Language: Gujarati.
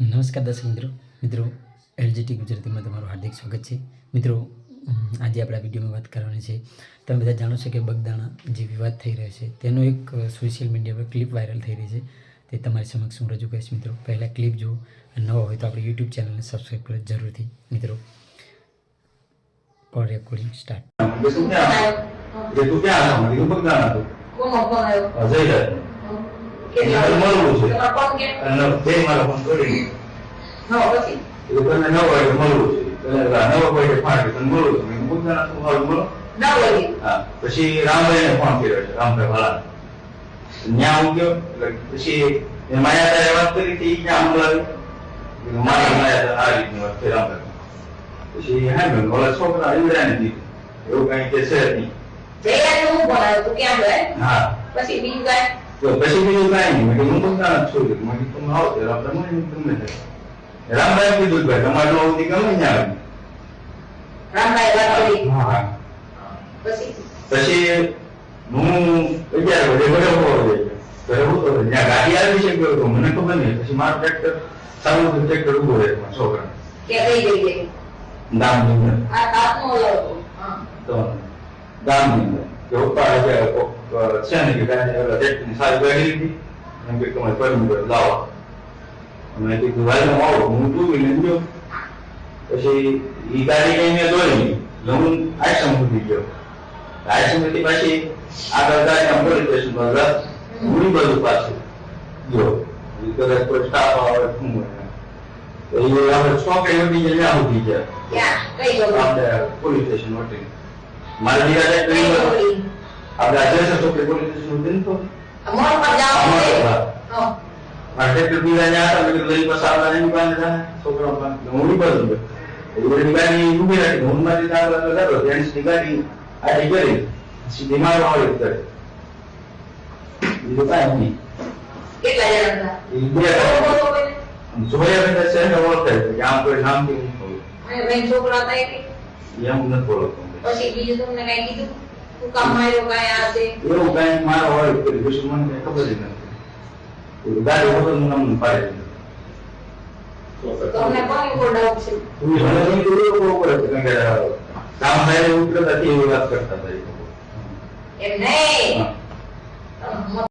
નમસ્કાર દર્શક મિત્રો. મિત્રો એલજીટી ગુજરાતીમાં તમારું હાર્દિક સ્વાગત છે. મિત્રો આજે આપણે આ વિડીયોમાં વાત કરવાની છે. તમે બધા જાણો છો કે બગદાણા જે વિવાદ થઈ રહ્યો છે તેનો એક સોશિયલ મીડિયા પર ક્લિપ વાયરલ થઈ રહી છે. તે તમારી સમક્ષ હું રજૂ કરીશ. મિત્રો પહેલાં ક્લિપ જુઓ. નવો હોય તો આપણી યુટ્યુબ ચેનલને સબસ્ક્રાઈબ કરો જરૂરથી. મિત્રો પર રેકોર્ડિંગ સ્ટાર્ટ જે તું ક્યાં જે તું ક્યાં હતો મને આવ્યો એને મળવું છે. મારા ફોન કરી પછી? એટલે તને નવ વાગે મળવું છે. નવ વાગે ફાટી તને મળવું છે. મેં કીધું બગદાણા તું હાલ મળો ના ફોન કર્યો છે રામભાઈ વાળા ત્યાં હું ગયો એટલે પછી માયા તારે વાત કરી હતી ક્યાં મોકલાવી મારી માયા આ રીતની વાત થઈ રામભાઈ. પછી હા મેં ઓલા છોકરા ઈવડાને દીધું. એવું કઈ કે છે નહીં. જઈ જયારે હું ફોન તું ક્યાં ગયો હા. પછી બીજું કાંઈ? તો પછી બીજું કાંઈ નહીં હું જ છું મેં કીધું તમે આવો આપણે મળીને તમને. રામભાઈ કીધું ભાઈ તમારે નો સુધી ગમે ત્યાં આવે. રામભાઈ હા પછી હું અગિયાર વાગે ઘરે ઊભો. ઘરે ઊભો. ત્યાં ગાડી આવી છે ગયો તો મને ખબર નહીં પછી મારું ટ્રેક્ટર સારું ટ્રેક્ટર ઊભો રહે છોકરા કે કઈ જગ્યાએ ગામની અંદર આ તાપનો ઓલો હા તો કે ઉપાડે છે છે પછી ઈ ગાડી સુધી ગયો પછી આગળ ગાડી રસ ઘણી બધું પાછું ગયો કદાચ કોઈ સ્ટાફ આવે શું હોય તો એ આપણે જગ્યાએ આપણે પોલીસ સ્ટેશન વટી મારે દીકરા કઈ આપણે આજે સ્ટેશન વટી ને તો મોર પર પર. હા મારે ટ્રેક્ટર બીજા ત્યાં હતા મેં કીધું લઈ પાછા આવતા એની પાસે જાય છોકરા નહીં બધું ગયો એટલે બધી ગાડી ઊભી રાખી હું મારી ત્યાં આગળ જતો જેન્ટ્સની ગાડી આડી કરી સીધી મારવા વાળી કરે બીજું કાંઈ નહીં કેટલા જણા. જોયા પછી છે ને ઓળખાય કે આમ કોઈ નામથી હું કહું અને બેન છોકરા એટલે એમ નથી ઓળખતો પછી બીજું તમને કઈ કીધું તું તે એવું કાંઈ મારા હોય કે મને કાંઈ ખબર જ નથી. ગાડી વગર હું નામ પાડી તમને કોની છે? તું તો કામ થાય તે એવી વાત કરતા હતા એ લોકો. એમ નહીં હા.